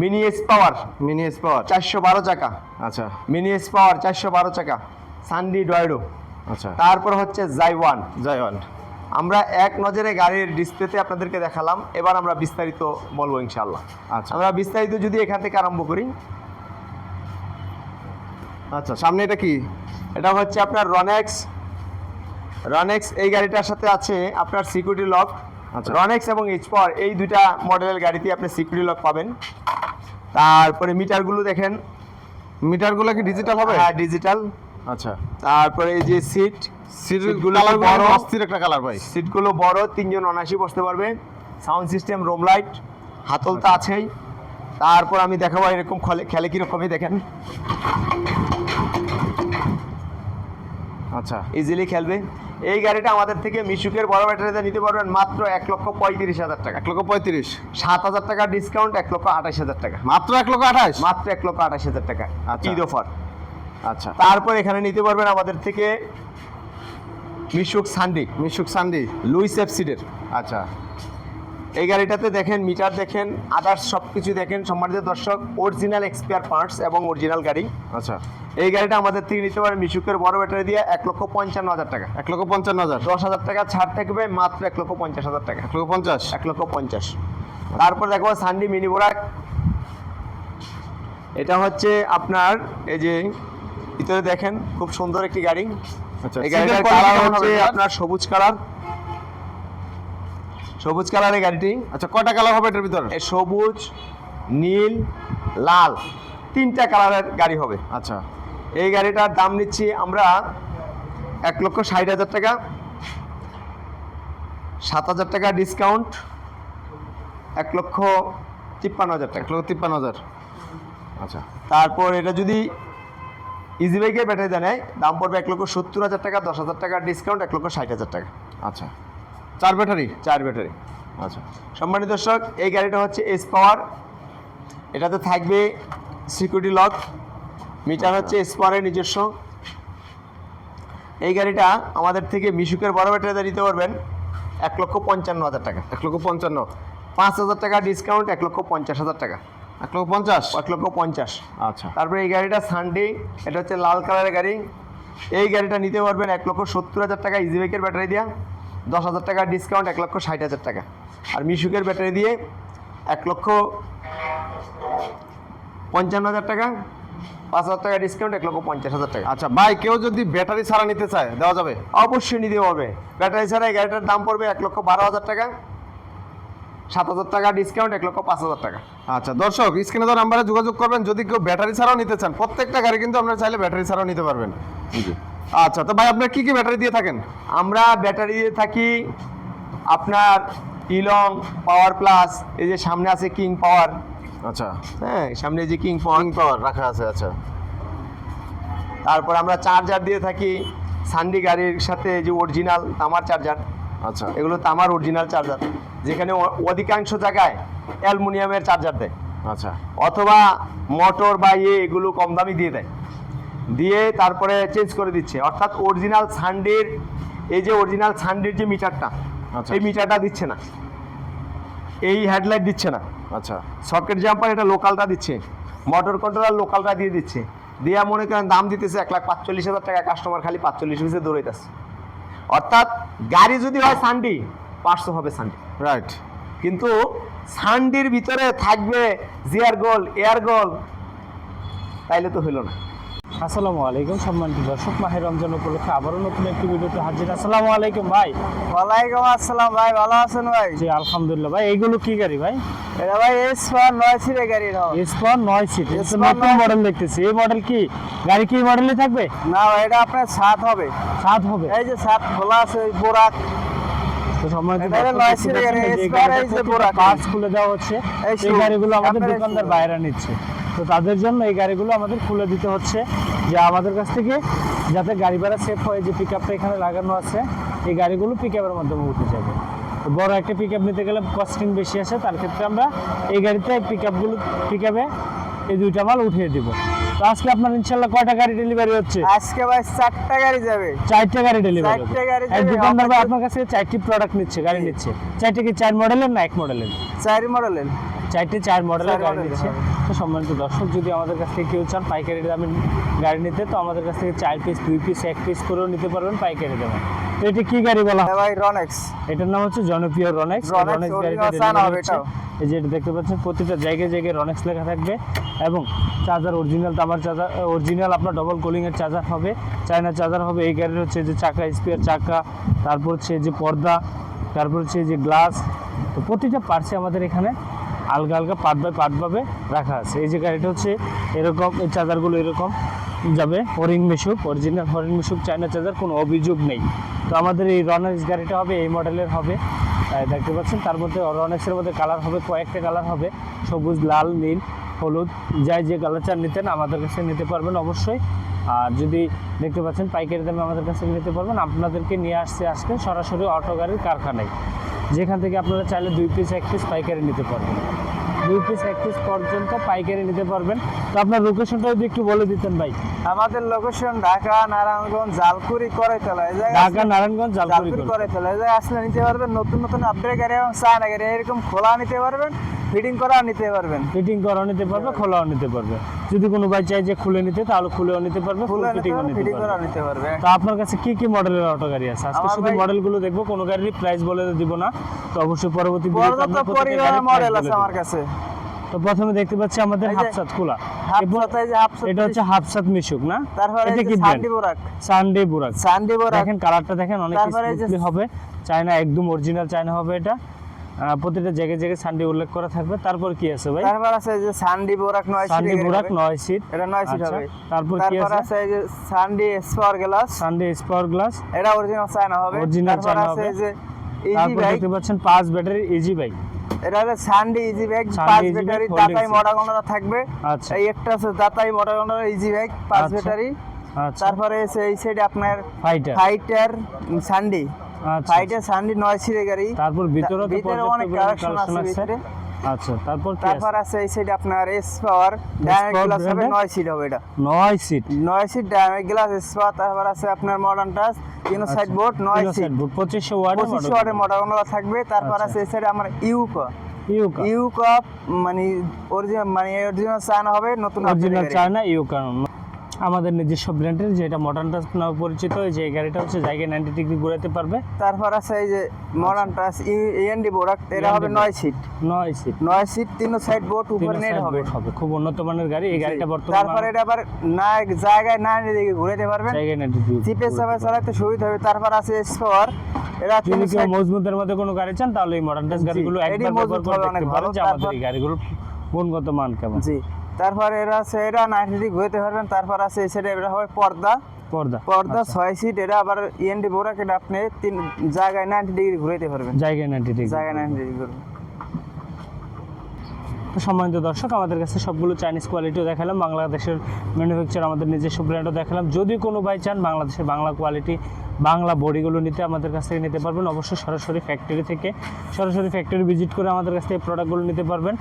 Mini S power mini S power চারশো বারো চাকা। আচ্ছা। মিনি এস পাওয়ার চারশো বারো চাকা। সানডি ডয়েডো আচ্ছা। তারপর হচ্ছে জাইওয়ান জয়ওয়ান আমরা এক নজরে গাড়ির ডিসপ্লেতে আপনাদেরকে দেখালাম। এবার আমরা বিস্তারিত বলব ইনশাল্লাহ আচ্ছা। আমরা বিস্তারিত যদি এখান থেকে আরম্ভ করি। আচ্ছা সামনে এটা কি? এটা হচ্ছে আপনার রনেক্স রনেক্স এই গাড়িটার সাথে আছে আপনার সিকিউরিটি লক আচ্ছা। রনেক্স এবং এইচ পাওয়ার এই দুইটা মডেলের গাড়িতে আপনি সিকিউরিটি লক পাবেন। তারপরে মিটারগুলো দেখেন। মিটারগুলো কি ডিজিটাল হবে? হ্যাঁ ডিজিটাল আচ্ছা। তারপরে এই যে সিট সিটগুলো বড়। অস্থির একটা কালার ভাই। সিটগুলো বড় তিনজন অনাসি বসতে পারবে। সাউন্ড সিস্টেম রোম লাইট হাতল তো আছেই। তারপর আমি দেখাবো এরকম খলে খেলে কীরকমই দেখেন। আচ্ছা। ইজিলি খেলবে। এই গাড়িটা আমাদের থেকে মিশুকের বড় ব্যাটারিতে নিতে পারবেন মাত্র এক লক্ষ পঁয়ত্রিশ হাজার টাকা। এক লক্ষ পঁয়ত্রিশ। সাত হাজার টাকা ডিসকাউন্ট এক লক্ষ আঠাশ হাজার টাকা। মাত্র এক লক্ষ আঠাশ? মাত্র এক লক্ষ আঠাশ হাজার টাকা। আচ্ছা। ঈদ অফার। আচ্ছা। তারপর এখানে নিতে পারবেন আমাদের থেকে মিশুক সান্ডি। মিশুক সান্ডি। লুইস এফসিডের আচ্ছা। এই গাড়িটাতে দেখেন মিটার দেখেন আদার্স সব কিছু দেখেন সম্মানিত দর্শক অরিজিনাল এক্সপিয়ার পার্টস এবং অরিজিনাল গাড়ি। আচ্ছা। এই গাড়িটা আমাদের থেকে নিতে পারেন মিশুকের বড় ব্যাটারি দিয়ে এক লক্ষ পঞ্চান্ন হাজার টাকা। এক লক্ষ পঞ্চান্ন হাজার? দশ হাজার টাকা ছাড় থাকবে মাত্র এক লক্ষ পঞ্চাশ হাজার টাকা। এক লক্ষ পঞ্চাশ? এক লক্ষ পঞ্চাশ। তারপর দেখো সানডি মিনি বোরাক এটা হচ্ছে আপনার এই যে ভিতরে দেখেন খুব সুন্দর একটি গাড়ি। আচ্ছা এই গাড়িটার কালার হচ্ছে আপনার সবুজ কালার সবুজ কালারের গাড়িটি। আচ্ছা কয়টা কালার হবে এটার ভিতরে? সবুজ নীল লাল তিনটা কালারের গাড়ি হবে। আচ্ছা। এই গাড়িটার দাম নিচ্ছি আমরা এক লক্ষ ষাট হাজার টাকা। সাত হাজার টাকা ডিসকাউন্ট এক লক্ষ তিপ্পান্ন হাজার টাকা। এক লক্ষ তিপ্পান্ন হাজার। আচ্ছা। তারপর এটা যদি ইজি বাইকের ব্যাটারি দেয় দাম পড়বে এক লক্ষ সত্তর হাজার টাকা দশ হাজার টাকা ডিসকাউন্ট এক লক্ষ ষাট হাজার টাকা। আচ্ছা। চার ব্যাটারি চার ব্যাটারি। আচ্ছা সম্মানিত দর্শক এই গাড়িটা হচ্ছে এস পাওয়ার এটাতে থাকবে সিকিউরিটি লক মিটার হচ্ছে এস পাওয়ারের নিজস্ব। এই গাড়িটা আমাদের থেকে মিশুকের বড় ব্যাটারিতে নিতে পারবেন এক লক্ষ পঞ্চান্ন হাজার টাকা। এক লক্ষ পঞ্চান্ন। পাঁচ হাজার টাকা ডিসকাউন্ট এক লক্ষ পঞ্চাশ হাজার টাকা। এক লক্ষ পঞ্চাশ? এক লক্ষ পঞ্চাশ। আচ্ছা। তারপরে এই গাড়িটা সানডে এটা হচ্ছে লাল কালারের গাড়ি। এই গাড়িটা নিতে পারবেন এক লক্ষ সত্তর হাজার টাকা ইজি বাইকের ব্যাটারি দিয়া। দশ হাজার টাকা ডিসকাউন্ট এক লক্ষ ষাট হাজার টাকা। আর মিশুকের ব্যাটারি দিয়ে এক লক্ষ পঞ্চান্ন হাজার টাকা পাঁচ হাজার টাকা ডিসকাউন্ট এক লক্ষ পঞ্চাশ হাজার টাকা। আচ্ছা ভাই কেউ যদি ব্যাটারি ছাড়া নিতে চায় দেওয়া যাবে? অবশ্যই নিতে হবে। ব্যাটারি ছাড়া এই গাড়িটার দাম পড়বে এক লক্ষ বারো হাজার টাকা সাত হাজার টাকা ডিসকাউন্ট এক লক্ষ পাঁচ হাজার টাকা। আচ্ছা দর্শক স্ক্রিনে তো নাম্বারে যোগাযোগ করবেন। যদি কেউ ব্যাটারি ছাড়াও নিতে চান প্রত্যেকটা গাড়ি কিন্তু আপনারা চাইলে ব্যাটারি ছাড়াও নিতে পারবেন। আচ্ছা তো ভাই আপনার কি কি ব্যাটারি দিয়ে থাকেন? আমরা ব্যাটারি দিয়ে থাকি আপনার ইলং পাওয়ার প্লাস এই যে সামনে আছে কিং পাওয়ার। আচ্ছা। হ্যাঁ সামনে যে কিং পাওয়ার। কিং পাওয়ার রাখা আছে আচ্ছা। তারপর আমরা চার্জার দিয়ে থাকি সান্ডি গাড়ির সাথে যে অরিজিনাল তামার চার্জার। আচ্ছা। এগুলো তামার অরিজিনাল চার্জার যেখানে অধিকাংশ জায়গায় অ্যালুমিনিয়ামের চার্জার দেয়। আচ্ছা। অথবা মোটর বা ইয়ে এগুলো কম দামি দিয়ে দেয়। দিয়ে তারপরে চেঞ্জ করে দিচ্ছে। অর্থাৎ অরিজিনাল সানডির এই যে অরিজিনাল সানডির যে মিটারটা আচ্ছা। এই মিটারটা দিচ্ছে না। এই হেডলাইট দিচ্ছে না। আচ্ছা। সকেট জাম্পার এটা লোকালটা দিচ্ছে। মোটর কন্ট্রোলার লোকালটা দিয়ে দিচ্ছে। দিয়া মনে করেন দাম দিতেছে এক লাখ পাঁচচল্লিশ হাজার টাকা কাস্টমার খালি পাঁচচল্লিশ পিসে দৌড়াইতেছে। অর্থাৎ গাড়ি যদি হয় সানডি পাঁচশো হবে সানডি রাইট কিন্তু সানডির ভিতরে থাকবে জিয়ার গোল এয়ার গোল তাইলে তো হইল না। আসসালামু আলাইকুম সম্মানিত দর্শক মাহের রমজান উপলক্ষে আবারও নতুন একটি ভিডিওতে হাজির। আসসালামু আলাইকুম ভাই। ওয়ালাইকুম আসসালাম ভাই ভালো আছেন ভাই? জি আলহামদুলিল্লাহ। ভাই এইগুলো কি গাড়ি ভাই? এটা ভাই এস ফর নয় সিটের গাড়ি নাও এসপর নয় সিট S4 নতুন মডেল দেখতেছি। এই মডেল কি? গাড়ি কি মডেলে থাকবে? না ভাই এটা আপনার সাত হবে। সাত হবে? এই যে সাত খোলা আছে ওই বোরাক। তো সম্মানিত এটা হলো দর্শক নয় দেখতে সিটের পাচ্ছেন গাড়ি, যে S4 গাড়িটা এই বোরাক। খুলে দেওয়া হচ্ছে। এই গাড়িগুলো আমাদের দোকানদার বাইরে নিচ্ছে। তো তাদের জন্য এই গাড়িগুলো আমাদের খুলে দিতে হচ্ছে যে আমাদের কাছ থেকে যাতে গাড়ি ভাড়া সেফ হয় যে পিক আপটা এখানে লাগানো আছে এই গাড়িগুলো পিক আপের মাধ্যমে উঠে যাবে। তো বড় একটা পিক আপ নিতে গেলে কস্টিং বেশি আসে তার ক্ষেত্রে আমরা এই গাড়িতে পিক আপগুলো পিক আপে এই দুইটা মাল উঠিয়ে দিব। তো আজকে আপনার ইনশাল্লাহ কয়টা গাড়ি ডেলিভারি হচ্ছে? আজকে ভাই চারটা গাড়ি যাবে। চারটে গাড়ি ডেলিভারি চারটে গাড়ি এক দোকানদার ভাই আপনার কাছে চারটি প্রোডাক্ট নিচ্ছে গাড়ি নিচ্ছে। চারটে কি চার মডেলের না এক মডেলের চারি মডেলের চারটে চার মডেলের গাড়ি model দিচ্ছে তো সম্মানিত দর্শক যদি আমাদের কাছ থেকে কেউ চান পাইকারি দামে গাড়ি নিতে তো আমাদের কাছ থেকে চার পিস দুই পিস এক পিস করেও নিতে পারবেন পাইকারি দামে। তো এটা কি গাড়ি বলা হয়? হ্যাঁ ভাই রনেক্স এটার নাম হচ্ছে জনপ্রিয় রনেক্স রনেক্স গাড়িটা। এই যে দেখতে পাচ্ছেন প্রতিটা জায়গায় জায়গায় রনেক্স লেখা থাকবে। এবং চার্জার অরিজিনাল তামার চার্জার অরিজিনাল আপনার ডবল কোলিং এর চার্জার হবে চায়না চার্জার হবে এই গাড়ির হচ্ছে যে চাকা স্পেয়ার চাকা তারপর হচ্ছে যে পর্দা তারপর হচ্ছে যে গ্লাস তো প্রতিটা পার্টসে আমাদের এখানে আলগা আলগা পার্ট বাই পার্ট ভাবে রাখা আছে। এই যে গাড়িটা হচ্ছে এরকম, এই চার্জারগুলো এরকম যাবে। ফরিং মিশুক অরিজিনাল ফরিং মিশুক, চায়না চার্জার, কোনো অভিযোগ নেই। তো আমাদের এই রনেক্স গাড়িটা হবে, এই মডেলের হবে। দেখতে পাচ্ছেন, তার মধ্যে রনেক্সের মধ্যে কালার হবে, কয়েকটা কালার হবে। সবুজ, লাল, নীল, হলুদ, যাই যে কালার চান নিতেন, আমাদের কাছে নিতে পারবেন অবশ্যই। আর যদি দেখতে পাচ্ছেন, পাইকারি দামে আমাদের কাছে নিতে পারবেন, আপনাদেরকে নিয়ে আসছে আজকে সরাসরি অটো গাড়ির কারখানায়। যেখান থেকে আপনারা চাইলে দুই পিস এক পিস পাইকারি নিতে পারবেন। দুই পিস এক পিস পর্যন্ত পাইকারি নিতে পারবেন। তো আপনার লোকেশনটা যদি একটু বলে দিতেন ভাই। আমাদের লোকেশন ঢাকা নারায়ণগঞ্জ জালকুড়ি করে তোলা ঢাকা নারায়ণগঞ্জ জালকুড়ি করে তোলা আসলে নিতে পারবেন নতুন নতুন আপডেট গাড়ি এবং চায়না গাড়ি। এরকম খোলা নিতে পারবেন। ফিটিং করা নিতে পারবেন। ফিটিং করাও নিতে পারবে খোলাও নিতে পারবে। যদি কোনো ভাই চাই যে খুলে নিতে তাহলে খুলেও নিতে পারবে ফুল ফিটিংও নিতে ফিটিং করা পারবে। নিতে পারবে। তো আপনার কাছে কি কি মডেলের অটো গাড়ি আছে? আজকে শুধু মডেলগুলো দেখব কোনো গাড়ির প্রাইস বলে দিব না। তো অবশ্যই পরবর্তী মডেল আছে আমার কাছে। তো প্রথমে দেখতে পাচ্ছি আমাদের হাফসাত খোলা। এটা হচ্ছে হাফসাত মিশুক না? তারপরে এটা কি সান্ডি বোরাক সানডে বুরাক সান্ডি বোরাক দেখেন কালারটা দেখেন অনেক হবে। চায়না একদম অরিজিনাল চায়না হবে এটা। প্রতিটা জায়গায় জায়গায় সানডে উল্লেখ করা থাকবে। তারপর কি আছে ভাই? তারপর আছে যে সান্ডি বোরাক নয় সানডে সিটের বুরাক নয় সিট। এটা নয় সিট আচ্ছা, হবে। তারপর কি আছে? আছে যে সান্ডি স্পার গ্লাস। সানডে স্পাওয়ার গ্লাস। এটা অরিজিনাল চায়না হবে। তারপর চায়না হবে। যে ইজি বাইক দেখতে পাচ্ছেন পাঁচ ব্যাটারি ইজি বাইক এটা হচ্ছে সান্ডি ইজি ব্যাগ পাঁচ ব্যাটারি দাতাই seat। মডা থাকবে। আচ্ছা। এই একটা আছে দাতাই মডা গন্ডা ইজি ব্যাগ পাঁচ আচ্ছা। ব্যাটারি। আচ্ছা। তারপরে আছে এই সাইডে আপনার ফাইটার ফাইটার সান্ডি। আচ্ছা সান্ডি নয় গাড়ি। তারপর ভিতরে ভিতরে অনেক কালেকশন আছে ভিতরে। আচ্ছা তারপর তারপর আছে? এই সাইডে আপনার এস পাওয়ার ডায়নামিক গ্লাস হবে সিট হবে এটা। Seat seat dynamic glass S power তারপর আছে আপনার modern touch side board seat ওয়াটের মডার্ন থাকবে। তারপর আচ্ছা। আছে এই সাইডে আমার ইউকো ইউকা ইউকো মানে অরিজিনাল মানে অরিজিনাল চায়না হবে নতুন অরিজিনাল চায়না ইউকা আমাদের নিজস্ব ব্র্যান্ডের যেটা মডার্ন টাচ নামে পরিচিত যে গাড়িটা হচ্ছে জায়গায় নাইনটি ডিগ্রি ঘুরাতে পারবে। তারপর আছে এই যে মডার্ন টাচ ইএনডি বোরাক এটা হবে নয় সিট নয় সিট নয় সিট তিন সাইড বোর্ড উপরে নেট হবে। হবে খুব উন্নত মানের গাড়ি এই গাড়িটা বর্তমানে তারপরে এটা আবার না জায়গায় না দিকে ঘুরাতে পারবেন। জায়গায় নাইনটি জিপে চাপে চালাতে সুবিধা হবে। তারপর আছে স্পোর তিন যদি কেউ মজবুতের মধ্যে কোনো গাড়ি চান তাহলে এই মডার্ন টাচ জি, গাড়িগুলো একবার ব্যবহার করে দেখতে। পারেন যে আমাদের এই গাড়িগুলোর গুণগত মান কেমন? জি। তারপর এরা আছে এটা নাইনটি ডিগ্রি ঘুরতে পারবেন। তারপর আছে এই সাইডে এটা হবে পর্দা। পর্দা পর্দা আচ্ছা। ছয় সিট এটা আবার ইএনডি বোরাক এটা আপনি তিন জায়গায় নাইনটি ডিগ্রি ঘুরাইতে পারবেন। জায়গায় নাইনটি ডিগ্রি জায়গায় নাইনটি ডিগ্রি ঘুরবেন। তো সম্মানিত দর্শক আমাদের কাছে সবগুলো চাইনিজ কোয়ালিটিও দেখালাম। বাংলাদেশের ম্যানুফ্যাকচার আমাদের নিজস্ব ব্র্যান্ডও দেখালাম। যদি কোনো বাই চান বাংলাদেশের বাংলা কোয়ালিটি বাংলা বডিগুলো নিতে আমাদের কাছ থেকে নিতে পারবেন। অবশ্যই সরাসরি ফ্যাক্টরি থেকে সরাসরি ফ্যাক্টরি ভিজিট করে আমাদের কাছ থেকে প্রোডাক্টগুলো নিতে পারবেন।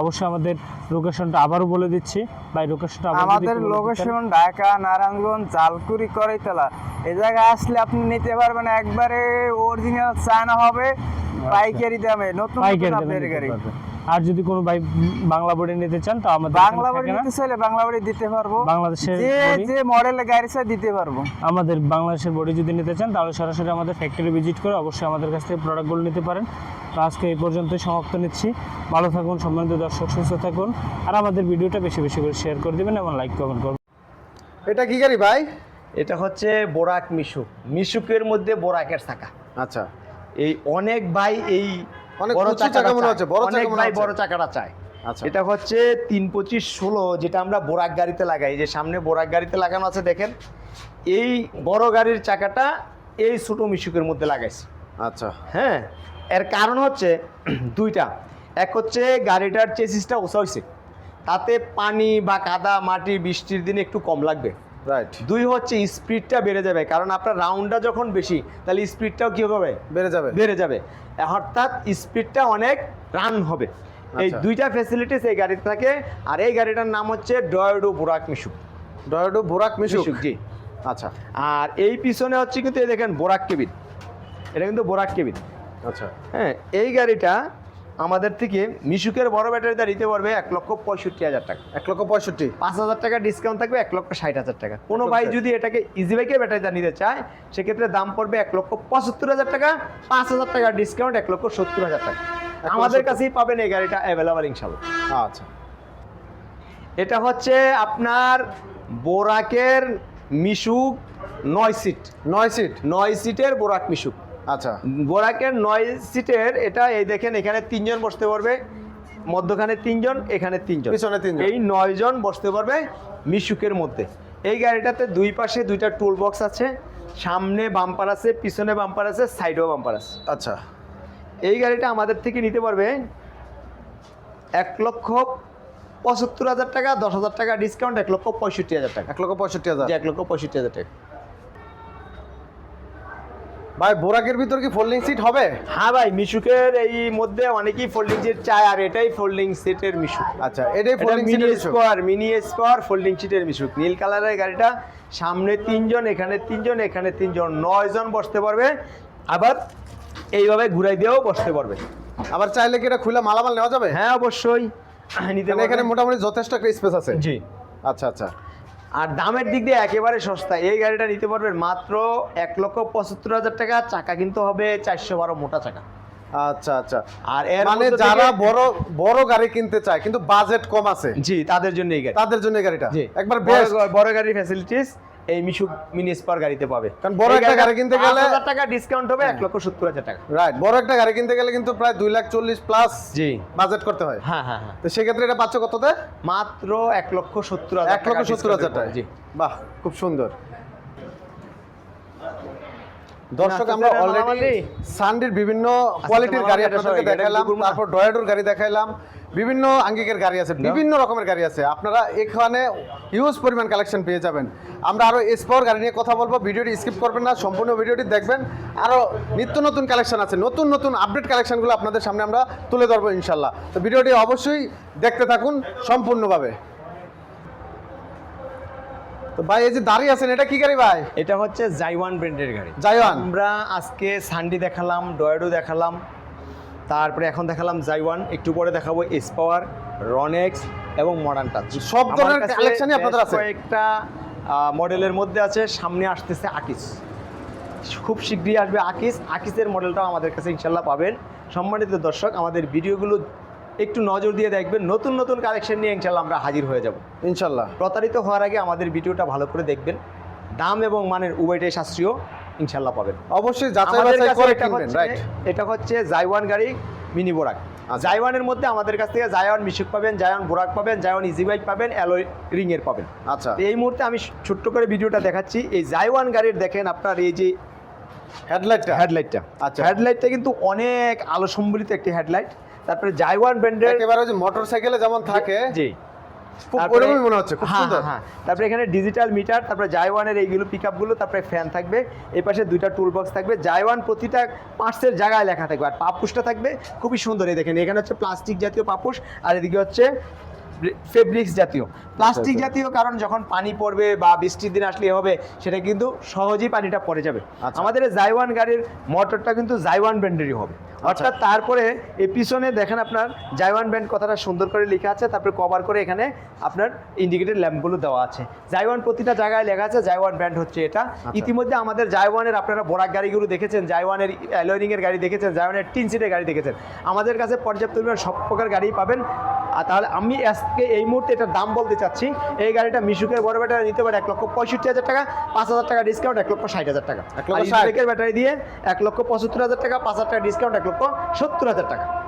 অবশ্যই আমাদের লোকেশনটা আবারও বলে দিচ্ছি। বা লোকেশনটা আমাদের লোকেশন ঢাকা নারায়ণগঞ্জ জালকুড়ি করাইতলা। এ জায়গায় আসলে আপনি নিতে পারবেন একবারে অরিজিনাল চায়না হবে পাইকারি দামে। নতুন পাইকারি গাড়ি। আর যদি কোনো ভাই বাংলা বডি নিতে চান তো আমাদের বাংলা বাড়ি নিতে চাইলে বাংলা বাড়ি দিতে পারব। বাংলাদেশের যে? যে মডেলের গাড়ি চাই দিতে পারব। আমাদের বাংলাদেশের বডি যদি নিতে চান তাহলে সরাসরি আমাদের ফ্যাক্টরি ভিজিট করে অবশ্যই আমাদের কাছ থেকে প্রোডাক্টগুলো নিতে পারেন। তো আজকে এই পর্যন্তই সমাপ্ত নিচ্ছি। ভালো থাকুন সম্মানিত দর্শক সুস্থ থাকুন। আর আমাদের ভিডিওটা বেশি বেশি করে শেয়ার করে দেবেন এবং লাইক কমেন্ট করবেন। এটা কি গাড়ি ভাই? এটা হচ্ছে বোরাক মিশুক। মিশুকের মধ্যে বোরাকের চাকা আচ্ছা। এই অনেক ভাই এই অনেক বড় চাকা মনে হচ্ছে, বড় চাকা মনে বড় চাকাটা চায়। আচ্ছা। এটা হচ্ছে তিন পঁচিশ ষোলো যেটা আমরা বোরাক গাড়িতে লাগাই। যে সামনে বোরাক গাড়িতে লাগানো আছে দেখেন। এই বড় গাড়ির চাকাটা এই ছোটো মিশুকের মধ্যে লাগাইছি। আচ্ছা। হ্যাঁ? এর কারণ হচ্ছে দুইটা। এক হচ্ছে গাড়িটার চেসিসটা উঁচা হয়েছে তাতে পানি বা কাদা মাটি বৃষ্টির দিনে একটু কম লাগবে। রাইট দুই হচ্ছে স্পিডটা বেড়ে যাবে কারণ আপনার রাউন্ডটা যখন বেশি তাহলে স্পিডটাও কী হবে? বেড়ে যাবে। বেড়ে যাবে। অর্থাৎ স্পিডটা অনেক রান হবে। এই আচ্ছা। দুইটা ফ্যাসিলিটিস এই গাড়িতে থাকে আর এই গাড়িটার নাম হচ্ছে ডয়েডো বুরাক মিশুক ডয়ডো বোরাক মিশুক মিশুক জি। আচ্ছা। আর এই পিছনে হচ্ছে কিন্তু এই দেখেন বোরাক কেবিন এটা কিন্তু বোরাক কেবিন আচ্ছা। হ্যাঁ এই গাড়িটা আমাদের থেকে মিশুকের বড় ব্যাটারিটা নিতে পারবে এক লক্ষ পঁয়ষট্টি হাজার টাকা। এক লক্ষ পঁয়ষট্টি। পাঁচ হাজার টাকা ডিসকাউন্ট থাকবে এক লক্ষ ষাট হাজার টাকা। কোনো ভাই যদি এটাকে ইজি বাইকের ব্যাটারিটা নিতে চায় সেক্ষেত্রে দাম পড়বে এক লক্ষ পঁচাত্তর হাজার টাকা পাঁচ হাজার টাকা ডিসকাউন্ট এক লক্ষ সত্তর হাজার টাকা। আমাদের কাছেই পাবেন এই গাড়িটা অ্যাভেলেবল ইনশাল্লাহ। আচ্ছা। এটা হচ্ছে আপনার বোরাকের মিশুক নয় সিট নয় সিট নয় সিটের বোরাক মিশুক। আচ্ছা। বোরাকের নয় সিটের এটা এই দেখেন এখানে তিনজন বসতে পারবে মধ্যখানে তিনজন এখানে তিনজন। পিছনে তিনজন। এই নয় জন বসতে পারবে মিশুকের মধ্যে। এই গাড়িটাতে দুই পাশে দুইটা টুল বক্স আছে সামনে বাম্পার আছে পিছনে বাম্পার আছে সাইডেও বাম্পার আছে। আচ্ছা। এই গাড়িটা আমাদের থেকে নিতে পারবে এক লক্ষ পঁচাত্তর হাজার টাকা দশ হাজার টাকা ডিসকাউন্ট এক লক্ষ পঁয়ষট্টি হাজার টাকা। এক লক্ষ পঁয়ষট্টি হাজার। এক লক্ষ পঁয়ষট্টি হাজার টাকা। ভাই বোরাকের ভিতর কি ফোল্ডিং সিট হবে? হ্যাঁ ভাই মিশুকের এই মধ্যে অনেকেই ফোল্ডিং সিট চায় আর এটাই ফোল্ডিং সিটের মিশুক। আচ্ছা এটাই এটা ফোল্ডিং সিটের স্কোয়ার মিনি স্কোয়ার ফোল্ডিং সিটের মিশুক। নীল কালারের গাড়িটা সামনে তিনজন এখানে তিনজন এখানে তিনজন নয় জন বসতে পারবে। আবার এইভাবে ঘুরাই দিয়েও বসতে পারবে। আবার চাইলে কি এটা খুলে মালামাল নেওয়া যাবে? হ্যাঁ অবশ্যই। নিতে মানে এখানে মোটামুটি যথেষ্ট একটা স্পেস আছে। জি। আচ্ছা আচ্ছা। আর দামের দিক দিয়ে একেবারে সস্তা। এই গাড়িটা নিতে পারবেন মাত্র এক লক্ষ পঁচাত্তর হাজার টাকা। চাকা কিন্তু হবে চারশো বারো মোটা চাকা। আচ্ছা আচ্ছা। আর এর মানে যারা বড় বড় গাড়ি কিনতে চায় কিন্তু বাজেট কম আছে। জি তাদের জন্য এই গাড়ি। তাদের জন্য এই গাড়িটা। একবার বড় গাড়ি গাড়ির ফ্যাসিলিটিস এই মিশুক মিনি স্পার গাড়িতে পাবে। কারণ বড় একটা গাড়ি কিনতে গেলে- হাজার টাকা ডিসকাউন্ট হবে এক লক্ষ সত্তর হাজার টাকা। রাইট বড় একটা গাড়ি কিনতে গেলে কিন্তু প্রায় দুই লাখ চল্লিশ প্লাস জি। বাজেট করতে হয়। হ্যাঁ হ্যাঁ হ্যাঁ। তো সেক্ষেত্রে এটা পাচ্ছ কততে? মাত্র এক লক্ষ সত্তর হাজার এক লক্ষ সত্তর হাজার টাকা। জি। বাহ খুব সুন্দর। দর্শক আমরা অলরেডি। সানডির বিভিন্ন কোয়ালিটির মালামালি গাড়ি আপনাদেরকে দেখালাম তারপর ডয়েডোর গাড়ি দেখাইলাম। বিভিন্ন আঙ্গিকের গাড়ি আছে বিভিন্ন রকমের গাড়ি আছে। আপনারা এখানে হিউজ পরিমাণ কালেকশন পেয়ে যাবেন। আমরা আরও এসপাওয়ার গাড়ি নিয়ে কথা বলব ভিডিওটি স্কিপ করবেন না সম্পূর্ণ ভিডিওটি দেখবেন। আরও নিত্য নতুন কালেকশন আছে নতুন নতুন আপডেট কালেকশনগুলো আপনাদের সামনে আমরা তুলে ধরবো ইনশাল্লাহ তো ভিডিওটি অবশ্যই দেখতে থাকুন সম্পূর্ণভাবে। তো ভাই এই যে দাঁড়িয়ে আছেন এটা কি গাড়ি ভাই? এটা হচ্ছে জাইওয়ান ব্র্যান্ডের গাড়ি। জাইওয়ান আমরা আজকে সানডি দেখালাম ডয়েডো দেখালাম তারপরে এখন দেখালাম জাইওয়ান একটু পরে দেখাবো এস পাওয়ার রনেক্স এবং মডার্ন টাচ সব ধরনের collection-ই আপনাদের আছে? কয়েকটা মডেলের মধ্যে আছে সামনে আসতেছে আকিস খুব শীঘ্রই আসবে আকিস আকিসের মডেলটাও আমাদের কাছে ইনশাল্লাহ পাবেন। সম্মানিত দর্শক আমাদের ভিডিওগুলো একটু নজর দিয়ে দেখবেন। নতুন নতুন কালেকশন নিয়ে ইনশাল্লাহ আমরা হাজির হয়ে যাব। ইনশাল্লাহ প্রতারিত হওয়ার আগে আমাদের ভিডিওটা ভালো করে দেখবেন। দাম এবং মানের উভয়টাই শাস্ত্রীয়। ইনশাল্লাহ পাবেন। অবশ্যই যাচাই বাছাই করে কিনবেন রাইট এটা হচ্ছে জাইওয়ান গাড়ি মিনি বোরাক। জাইওয়ানের মধ্যে আমাদের কাছ থেকে জায়ওয়ান মিশুক পাবেন জায়ওয়ান বোরাক পাবেন জায়ওয়ান ইজি বাইক পাবেন অ্যালয় রিং এর পাবেন। আচ্ছা। এই মুহূর্তে আমি ছোট্ট করে ভিডিওটা দেখাচ্ছি। এই জাইওয়ান গাড়ির দেখেন আপনার এই যে হেডলাইটটা হেডলাইটটা আচ্ছা। হেডলাইটটা কিন্তু অনেক আলো সম্বলিত একটি হেডলাইট তারপরে জাইওয়ান ব্র্যান্ডের একেবারে যে মোটরসাইকেলে যেমন থাকে জি। ওরকমই মনে হচ্ছে খুব হ্যাঁ, সুন্দর হ্যাঁ, হ্যাঁ। তারপরে এখানে ডিজিটাল মিটার তারপরে জাইওয়ানের এইগুলো পিক আপগুলো তারপরে ফ্যান থাকবে এই পাশে দুইটা টুল বক্স থাকবে জাইওয়ান প্রতিটা পার্টসের জায়গায় লেখা থাকবে আর পাপুসটা থাকবে খুবই সুন্দর এই দেখেন এখানে হচ্ছে প্লাস্টিক জাতীয় পাপুস আর এদিকে হচ্ছে ফেব্রিক্স জাতীয় প্লাস্টিক আচ্ছা। জাতীয় কারণ যখন পানি পড়বে বা বৃষ্টির দিন আসলে হবে সেটা কিন্তু সহজেই পানিটা পড়ে যাবে আচ্ছা। আমাদের জাইওয়ান গাড়ির মোটরটা কিন্তু জাইওয়ান ব্র্যান্ডেরই হবে আচ্ছা। অর্থাৎ তারপরে এই পিছনে দেখেন আপনার জাইওয়ান ব্যান্ড কথাটা সুন্দর করে লেখা আছে তারপরে কভার করে এখানে আপনার ইন্ডিকেটেড ল্যাম্পগুলো দেওয়া আছে। জাইওয়ান প্রতিটা জায়গায় লেখা আছে জাইওয়ান ব্র্যান্ড হচ্ছে এটা। ইতিমধ্যে আমাদের জাইওয়ানের আপনারা বোরাক গাড়িগুলো দেখেছেন জাইওয়ানের এর গাড়ি দেখেছেন জাইওয়ানের টিন সিটের গাড়ি দেখেছেন। আমাদের কাছে পর্যাপ্ত পরিমাণ সব প্রকার গাড়ি পাবেন। আর তাহলে আমি আজকে এই মুহূর্তে এটার দাম বলতে চাচ্ছি এই গাড়িটা মিশুকের বড় ব্যাটারি নিতে পারে এক লক্ষ পঁয়ষট্টি হাজার টাকা পাঁচ হাজার টাকা ডিসকাউন্ট এক লক্ষ ষাট হাজার টাকা। ব্যাটারি দিয়ে এক লক্ষ পঁচাত্তর হাজার টাকা পাঁচ হাজার টাকা ডিসকাউন্ট এক লক্ষ সত্তর হাজার টাকা।